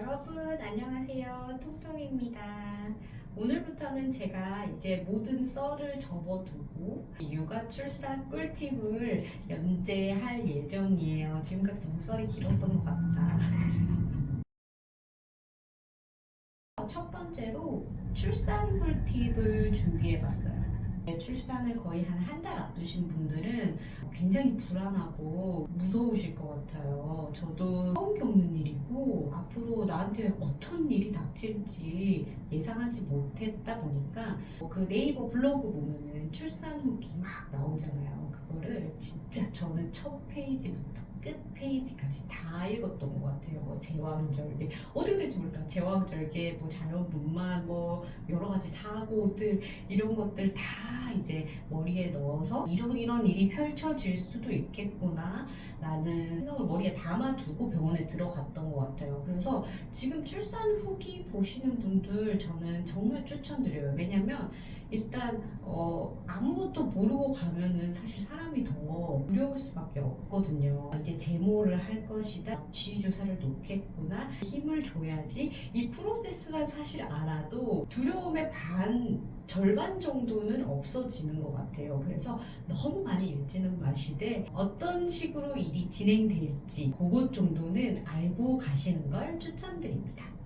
여러분 안녕하세요. 통통입니다. 오늘부터는 제가 이제 모든 썰을 접어두고 육아 출산 꿀팁을 연재할 예정이에요. 지금까지 너무 썰이 길었던 것 같다. 첫 번째로 출산 꿀팁을 준비해 봤어요 출산을 거의 한 한 달 앞두신 분들은 굉장히 불안하고 무서우실 것 같아요. 저도 처음 겪는 일이고 앞으로 나한테 어떤 일이 닥칠지 예상하지 못했다 보니까 그 네이버 블로그 보면은 출산 후기 막 나오잖아요. 진짜 저는 첫 페이지부터 끝 페이지까지 다 읽었던 것 같아요. 뭐 제왕절개 어떻게 될지 모르니까 제왕절개, 뭐 자연분만, 뭐 여러 가지 사고들 이런 것들 다 이제 머리에 넣어서 이런 이런 일이 펼쳐질 수도 있겠구나 라는 생각을 머리에 담아두고 병원에 들어갔던 것 같아요. 그래서 지금 출산 후기 보시는 분들 저는 정말 추천드려요. 왜냐면 일단 어, 아무것도 모르고 가면은 사실 사람이 더 두려울 수밖에 없거든요. 이제 제모를 할 것이다. 쥐 주사를 놓겠구나. 힘을 줘야지. 이 프로세스만 사실 알아도 두려움의 반 절반 정도는 없어지는 것 같아요. 그래서 너무 많이 읽지는 마시되 어떤 식으로 일이 진행될지 그것 정도는 알고 가시는 걸 추천드립니다.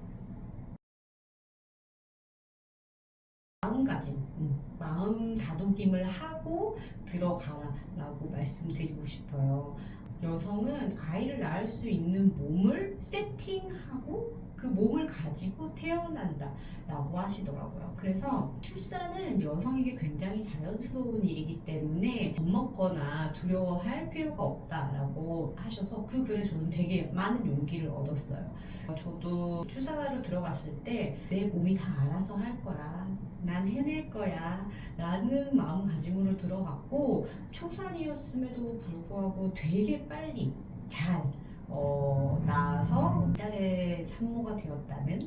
마음가짐, 음, 마음 다독임을 하고 들어가라라고 말씀드리고 싶어요. 여성은 아이를 낳을 수 있는 몸을 세팅하고 그 몸을 가지고 태어난다 라고 하시더라고요. 그래서 출산은 여성에게 굉장히 자연스러운 일이기 때문에 겁먹거나 두려워할 필요가 없다 라고 하셔서 그 글에 저는 되게 많은 용기를 얻었어요. 저도 출산하러 들어갔을 때 내 몸이 다 알아서 할 거야. 난 해낼 거야. 라는 마음가짐으로 들어갔고, 초산이었음에도 불구하고 되게 빨리 잘, 어, 나아서 이달에 산모가 되었다는.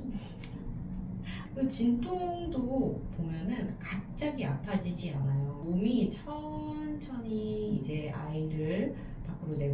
그 진통도 보면은 갑자기 아파지지 않아요. 몸이 천천히 이제 아이를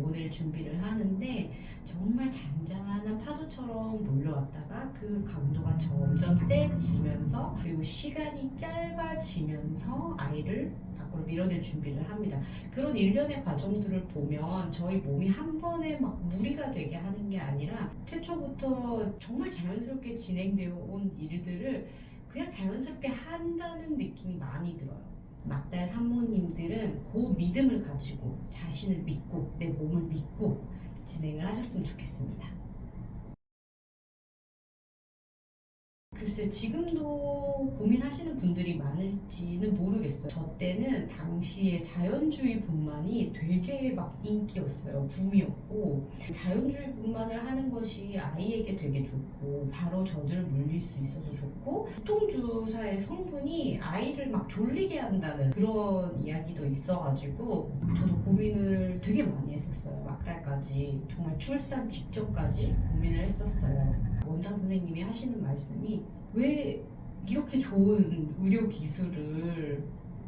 내보낼 준비를 하는데 정말 잔잔한 파도처럼 몰려왔다가 그 강도가 점점 세지면서 그리고 시간이 짧아지면서 아이를 밖으로 밀어낼 준비를 합니다. 그런 일련의 과정들을 보면 저희 몸이 한 번에 막 무리가 되게 하는 게 아니라 태초부터 정말 자연스럽게 진행되어 온 일들을 그냥 자연스럽게 한다는 느낌이 많이 들어요. 막달 산모님들은 그 믿음을 가지고 자신을 믿고 내 몸을 믿고 진행을 하셨으면 좋겠습니다. 글쎄요, 지금도 고민하시는 분들이 많을지는 모르겠어요. 저 때는 당시에 자연주의분만이 되게 막 인기였어요. 붐이었고, 자연주의분만을 하는 것이 아이에게 되게 좋고, 바로 젖을 물릴 수 있어서 좋고, 보통주사의 성분이 아이를 막 졸리게 한다는 그런 이야기도 있어가지고, 저도 고민을 되게 많이 했었어요. 막달까지. 정말 출산 직전까지 고민을 했었어요. 원장 선생님이 하시는 말씀이 왜 이렇게 좋은 의료 기술을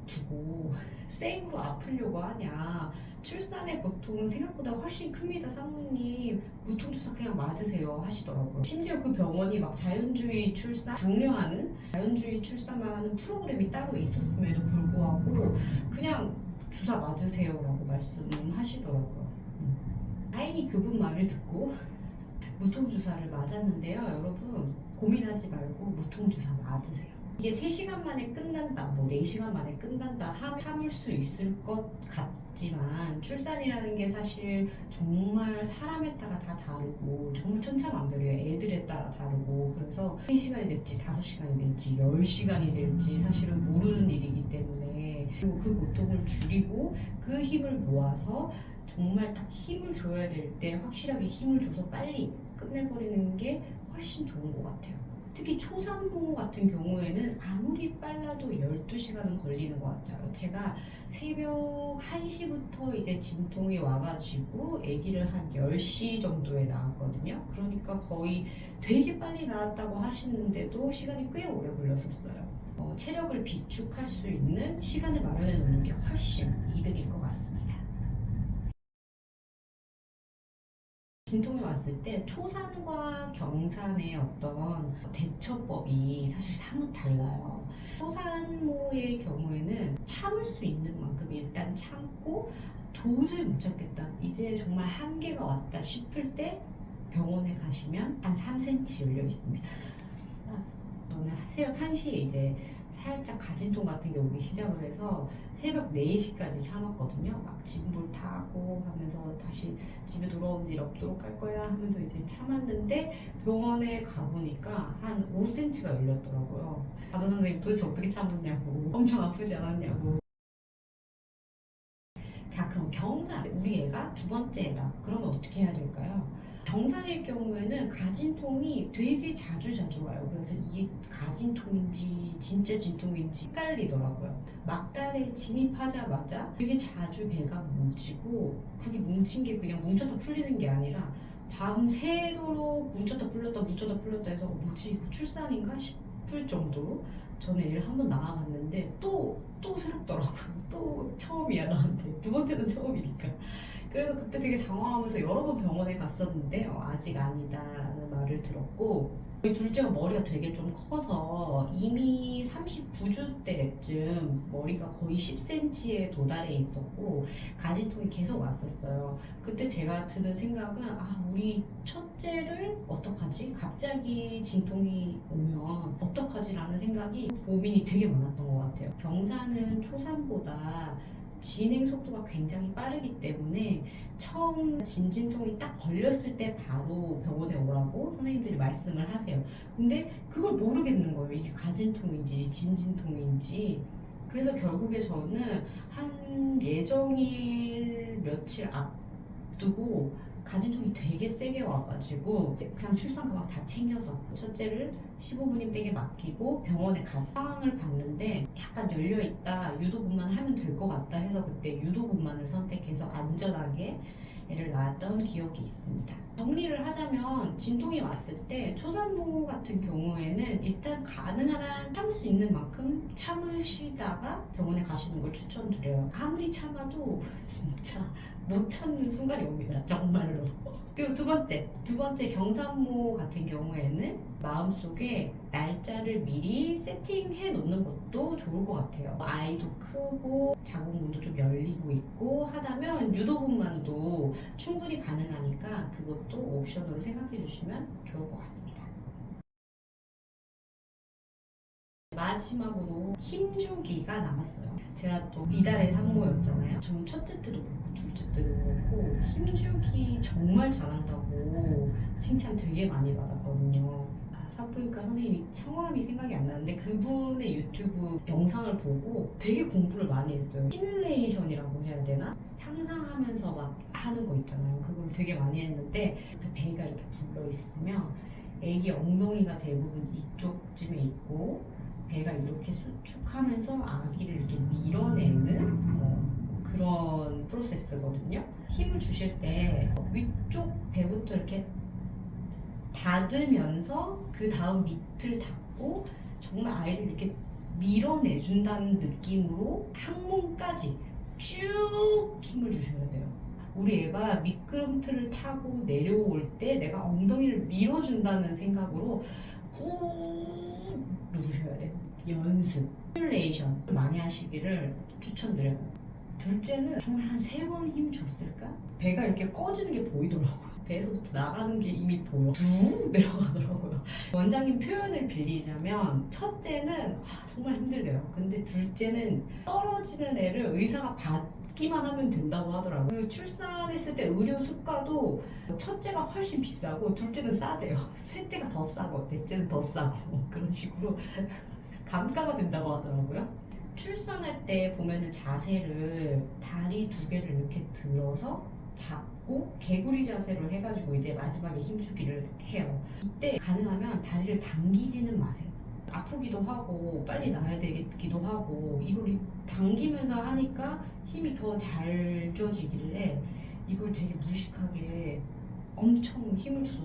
두고 생으로 아프려고 하냐. 출산의 고통은 생각보다 훨씬 큽니다, 사모님. 무통주사 그냥 맞으세요 하시더라고요. 심지어 그 병원이 막 자연주의 출산 장려하는 자연주의 출산만 하는 프로그램이 따로 있었음에도 불구하고 그냥 주사 맞으세요라고 말씀하시더라고요. 음. 다행히 그분 말을 듣고 무통주사를 맞았는데요. 여러분 고민하지 말고 무통주사 맞으세요. 이게 3시간 만에 끝난다, 뭐 4시간 만에 끝난다 함- 함을 수 있을 것 같지만 출산이라는 게 사실 정말 사람에 따라 다 다르고 정말 천차만별이에요. 애들에 따라 다르고 그래서 3시간이 될지 5시간이 될지 10시간이 될지 사실은 모르는 일이기 때문에 그리고 그 고통을 줄이고 그 힘을 모아서 정말 딱 힘을 줘야 될 때 확실하게 힘을 줘서 빨리 끝내버리는 게 훨씬 좋은 것 같아요. 특히 초산모 같은 경우에는 아무리 빨라도 12시간은 걸리는 것 같아요. 제가 새벽 1시부터 이제 진통이 와가지고 아기를 한 10시 정도에 낳았거든요. 그러니까 거의 되게 빨리 낳았다고 하시는데도 시간이 꽤 오래 걸렸었어요. 어, 체력을 비축할 수 있는 시간을 마련해 놓는 게 훨씬 이득일 것 같습니다. 진통이 왔을 때 초산과 경산의 어떤 대처법이 사실 사뭇 달라요. 초산모의 경우에는 참을 수 있는 만큼 일단 참고 도저히 못 참겠다. 이제 정말 한계가 왔다 싶을 때 병원에 가시면 한 3cm 열려 있습니다. 저는 새벽 1시에 이제 살짝 가진통 같은 게 오기 시작을 해서 새벽 4시까지 참았거든요. 막 진볼 타고 하면서 다시 집에 돌아온 일 없도록 할 거야 하면서 이제 참았는데 병원에 가보니까 한 5cm가 열렸더라고요. 바다 선생님 도대체 어떻게 참았냐고 엄청 아프지 않았냐고 자 그럼 경산 우리 애가 두 번째 애다 그러면 어떻게 해야 될까요? 경산일 경우에는 가진통이 되게 자주 자주 와요. 그래서 이게 가진통인지 진짜 진통인지 헷갈리더라고요. 막달에 진입하자마자 되게 자주 배가 뭉치고 그게 뭉친 게 그냥 뭉쳤다 풀리는 게 아니라 밤새도록 뭉쳤다 풀렸다 뭉쳤다 풀렸다 해서 어, 뭐지 이거 출산인가 싶 을 정도로 저는 애를 한번 낳아봤는데 또 또 새롭더라고요. 또 처음이야 나한테 두 번째는 처음이니까. 그래서 그때 되게 당황하면서 여러 번 병원에 갔었는데 어, 아직 아니다라는 말을 들었고 저희 둘째가 머리가 되게 좀 커서 이미 39주 때쯤 머리가 거의 10cm에 도달해 있었고 가진통이 계속 왔었어요. 그때 제가 드는 생각은 아 우리 첫째를 어떡하지? 갑자기 진통이 오면 어떡하지라는 생각이 고민이 되게 많았던 것 같아요. 경사는 초산보다 진행 속도가 굉장히 빠르기 때문에 처음 진진통이 딱 걸렸을 때 바로 병원에 오라고 선생님들이 말씀을 하세요. 근데 그걸 모르겠는 거예요. 이게 가진통인지 진진통인지. 그래서 결국에 저는 한 예정일 며칠 앞두고 가진통이 되게 세게 와가지고 그냥 출산 가방 다 챙겨서 첫째를 15분임 댁에 맡기고 병원에 가서 상황을 봤는데 약간 열려있다 유도분만 하면 될 것 같다 해서 그때 유도분만을 선택해서 안전하게 애를 낳았던 기억이 있습니다. 정리를 하자면 진통이 왔을 때 초산모 같은 경우에는 일단 가능한 한 참을 수 있는 만큼 참으시다가 병원에 가시는 걸 추천드려요. 아무리 참아도 진짜 못 참는 순간이 옵니다. 정말로. 그리고 두 번째, 두 번째 경산모 같은 경우에는 마음속에 날짜를 미리 세팅해 놓는 것도 좋을 것 같아요. 아이도 크고 자궁문도 좀 열리고 있고 하다면 유도분만도 충분히 가능하니까 그것 도 옵션으로 생각해 주시면 좋을 것 같습니다. 마지막으로 힘주기가 남았어요. 제가 또 이달의 산모였잖아요. 저는 첫째 때도 그렇고 둘째 때도 그렇고 힘주기 정말 잘한다고 칭찬 되게 많이 받았거든요. 아, 산부인과 선생님이 성함이 생각이 안 나는데 그분의 유튜브 영상을 보고 되게 공부를 많이 했어요. 시뮬레이션이라고 해야 되나? 상상하면서 막 하는 거 있잖아요. 그걸 되게 많이 했는데 그 배가 이렇게 불러 있으면 애기 엉덩이가 대부분 이쪽쯤에 있고 배가 이렇게 수축하면서 아기를 이렇게 밀어내는 어, 그런 프로세스거든요. 힘을 주실 때 위쪽 배부터 이렇게 닫으면서 그 다음 밑을 닫고 정말 아이를 이렇게 밀어내준다는 느낌으로 항문까지 쭉 힘을 주셔야 돼요. 우리 애가 미끄럼틀을 타고 내려올 때 내가 엉덩이를 밀어준다는 생각으로 꾹 누르셔야 돼요. 연습, 시뮬레이션 많이 하시기를 추천드려요. 둘째는 정말 한 세 번 힘 줬을까? 배가 이렇게 꺼지는 게 보이더라고요. 배에서부터 나가는 게 이미 보여. 쭉 내려가더라고요. 원장님 표현을 빌리자면 첫째는 아, 정말 힘들대요. 근데 둘째는 떨어지는 애를 의사가 받기만 하면 된다고 하더라고요. 그 출산했을 때 의료 수가도 첫째가 훨씬 비싸고 둘째는 싸대요. 셋째가 더 싸고 넷째는 더 싸고 그런 식으로 감가가 된다고 하더라고요. 출산할 때 보면은 자세를 다리 두 개를 이렇게 들어서 잡고 개구리 자세로 해가지고 이제 마지막에 힘주기를 해요. 이때 가능하면 다리를 당기지는 마세요. 아프기도 하고 빨리 나야 되기도 하고 이걸 당기면서 하니까 힘이 더 잘 줘지길래 이걸 되게 무식하게 엄청 힘을 줘서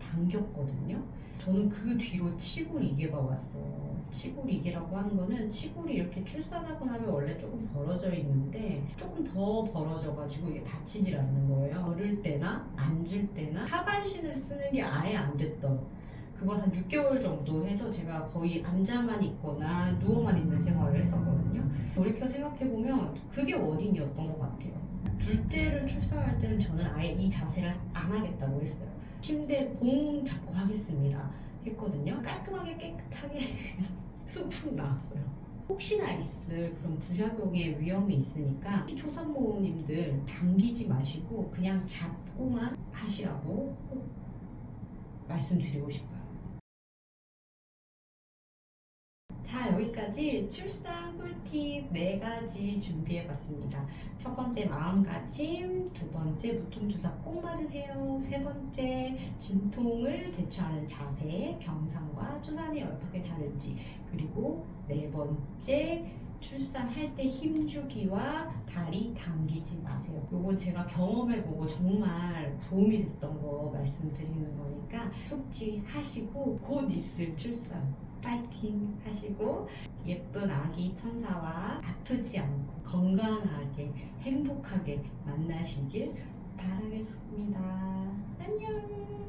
당겼거든요. 저는 그 뒤로 치골이개가 왔어요. 치골이개라고 하는 거는 치골이 이렇게 출산하고 나면 원래 조금 벌어져 있는데 조금 더 벌어져가지고 이게 다치질 않는 거예요. 걸을 때나 앉을 때나 하반신을 쓰는 게 아예 안 됐던 그걸 한 6개월 정도 해서 제가 거의 앉아만 있거나 누워만 있는 생활을 했었거든요. 돌이켜 생각해보면 그게 원인이었던 것 같아요. 둘째를 출산할 때는 저는 아예 이 자세를 안 하겠다고 했어요. 침대 봉 잡고 하겠습니다. 했거든요. 깔끔하게 깨끗하게 쑥쑥 나왔어요. 혹시나 있을 그런 부작용의 위험이 있으니까 초산모님들 당기지 마시고 그냥 잡고만 하시라고 꼭 말씀드리고 싶어요. 자, 여기까지 출산 꿀팁 4가지 준비해 봤습니다. 첫 번째 마음가짐, 두 번째 무통주사 꼭 맞으세요. 세 번째 진통을 대처하는 자세, 경상과 초산이 어떻게 다른지, 그리고 네 번째 출산할 때 힘주기와 다리 당기지 마세요. 요거 제가 경험해보고 정말 도움이 됐던 거 말씀드리는 거니까 숙지하시고 곧 있을 출산 파이팅 하시고 예쁜 아기 천사와 아프지 않고 건강하게 행복하게 만나시길 바라겠습니다. 안녕!